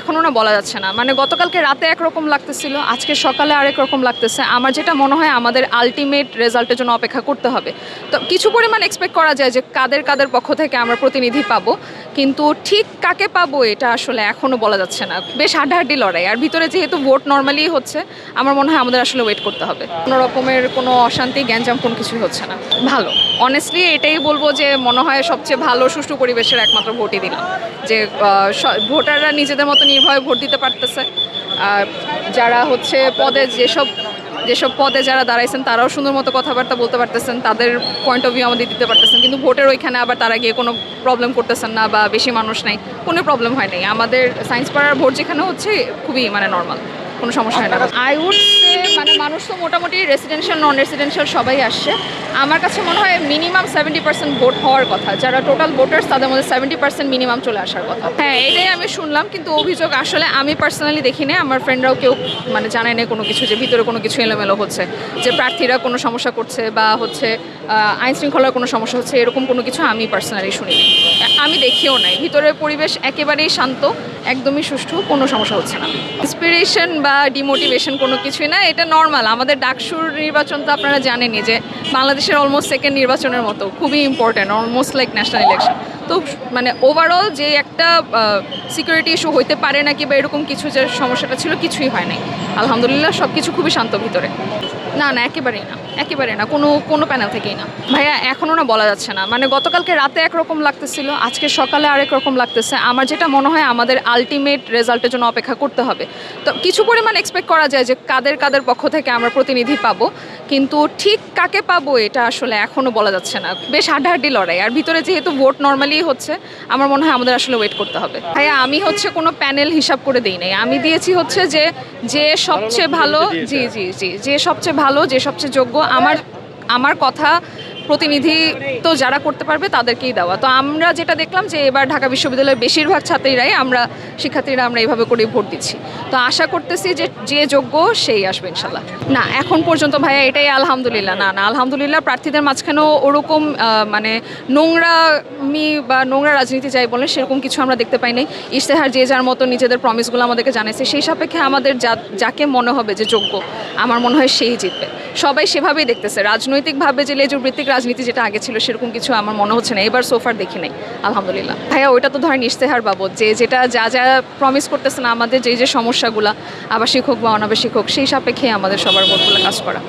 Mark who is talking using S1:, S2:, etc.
S1: এখনও না বলা যাচ্ছে না। মানে গতকালকে রাতে একরকম লাগতেছিল, আজকে সকালে আরেক রকম লাগতেছে। আমার যেটা মনে হয় আমাদের আলটিমেট রেজাল্টের জন্য অপেক্ষা করতে হবে। তো কিছু পরিমাণ এক্সপেক্ট করা যায় যে কাদের কাদের পক্ষ থেকে আমরা প্রতিনিধি পাবো, কিন্তু ঠিক কাকে পাবো এটা আসলে এখনও বলা যাচ্ছে না। বেশ হাড্ডাহাড্ডি লড়াই। আর ভিতরে যেহেতু ভোট নর্মালি হচ্ছে, আমার মনে হয় আমাদের আসলে ওয়েট করতে হবে। কোনো রকমের কোনো অশান্তি, গ্যাঞ্জাম কোনো কিছুই হচ্ছে না। ভালো। অনেস্টলি এটাই বলব যে মনে হয় সবচেয়ে ভালো, সুষ্ঠু পরিবেশের একমাত্র ভোটই দিলাম। যে ভোটাররা নিজেদের মতো নির্ভয়ে ভোট দিতে পারতেছে। আর যারা হচ্ছে পদে যেসব যেসব পদে যারা দাঁড়াইছেন, তারাও সুন্দর মতো কথাবার্তা বলতে পারতেছেন, তাদের পয়েন্ট অফ ভিউ আমাদের দিতে পারতেছেন। কিন্তু ভোটের ওইখানে আবার তারা গিয়ে কোনো প্রবলেম করতেছেন না বা বেশি মানুষ নেই, কোনো প্রবলেম হয় নাই। আমাদের সায়েন্স পাড়ার ভোট যেখানে হচ্ছে খুবই মানে নর্মাল কোনো সমস্যা হয় না। আই উড মানুষ তো মোটামুটি রেসিডেন্সিয়াল নন রেসিডেন্সিয়াল সবাই আসছে। আমার কাছে মনে হয় মিনিমাম সেভেন্টি পার্সেন্ট ভোট হওয়ার কথা। যারা টোটাল ভোটার্স তাদের মধ্যে সেভেন্টি পার্সেন্ট মিনিমাম চলে আসার কথা। হ্যাঁ এটাই আমি শুনলাম কিন্তু অভিযোগ আসলে আমি পার্সোনালি দেখি না আমার ফ্রেন্ডরাও কেউ মানে জানায় না কোনো কিছু যে ভিতরে কোনো কিছু এলোমেলো হচ্ছে যে প্রার্থীরা কোনো সমস্যা করছে বা হচ্ছে আইন শৃঙ্খলার কোনো সমস্যা হচ্ছে এরকম কোনো কিছু আমি পার্সোনালি শুনি আমি দেখিও নাই। ভিতরের পরিবেশ একেবারেই শান্ত। একদমই সুষ্ঠু, কোনো সমস্যা হচ্ছে না। ইন্সপিরেশন বা ডিমোটিভেশন কোনো কিছুই না, এটা নর্মাল আমাদের ডাকসুর নির্বাচন তো আপনারা জানেনই যে বাংলাদেশের অলমোস্ট সেকেন্ড নির্বাচনের মতো, খুবই important almost like national election তো মানে ওভারঅল যে একটা সিকিউরিটি ইস্যু হইতে পারে নাকি বা এরকম কিছু যে সমস্যাটা ছিল কিছুই হয় নাই। আলহামদুলিল্লাহ সব কিছু খুবই শান্ত ভিতরে। না না, একেবারেই না একেবারে না, কোনো কোনো প্যানেল থেকেই না। ভাইয়া এখনও না বলা যাচ্ছে না। মানে গতকালকে রাতে একরকম লাগতেছিল, আজকে সকালে আরেক রকম লাগতেছে। আমার যেটা মনে হয়, আমাদের আলটিমেট রেজাল্টের জন্য অপেক্ষা করতে হবে। তো কিছু পরিমাণ এক্সপেক্ট করা যায় যে কাদের কাদের পক্ষ থেকে আমরা প্রতিনিধি পাবো। কিন্তু ঠিক কাকে পাবো এটা আসলে এখনও বলা যাচ্ছে না। বেশ হাড্ডাহাড্ডি লড়াই। আর ভিতরে যেহেতু ভোট নর্মালি হচ্ছে আমার মনে হয় আমাদের আসলে ওয়েট করতে হবে। ভাইয়া আমি হচ্ছে কোনো প্যানেল হিসাব করে দিই নাই। আমি দিয়েছি হচ্ছে যে যে সবচেয়ে ভালো জি জি জি যে সবচেয়ে ভালো যে সবচেয়ে যোগ্য আমার আমার কথা প্রতিনিধি তো যারা করতে পারবে তাদেরকেই দেওয়া। তো আমরা যেটা দেখলাম যে এবার ঢাকা বিশ্ববিদ্যালয়ের বেশিরভাগ ছাত্রীরাই আমরা, শিক্ষার্থীরা আমরা এইভাবে করেই ভোট দিচ্ছি। তো আশা করতেছি যে যে যোগ্য সেই আসবে ইনশাল্লাহ না, এখন পর্যন্ত ভাইয়া এটাই আলহামদুলিল্লাহ। না না, আলহামদুলিল্লাহ প্রার্থীদের মাঝখানেও ওরকম মানে নোংরামি বা নোংরা রাজনীতি যাই বলেন, সেরকম কিছু আমরা দেখতে পাই নাই ইশতেহার যে যার মতো নিজেদের প্রমিসগুলো আমাদেরকে জানিয়েছে সেই সাপেক্ষে আমাদের যা, যাকে মনে হবে যে যোগ্য, আমার মনে হয় সেই জিতবে। সবাই সেভাবেই দেখতেছে। রাজনৈতিকভাবে যে লেজুর বৃত্তিক রাজনীতি যেটা আগে ছিল সেরকম কিছু আমার মনে হচ্ছে না। এবার সোফার দেখি নাই, আলহামদুলিল্লাহ। ভাইয়া, ওইটা তো ধরেন ইশতেহার বাবদ যে যেটা যা যা প্রমিস করতেছে না আমাদের, যে যে সমস্যাগুলো, আবাসিক হোক বা অনাবাসিক হোক, সেই সাপেক্ষে আমাদের সবার মতগুলো কাজ করা।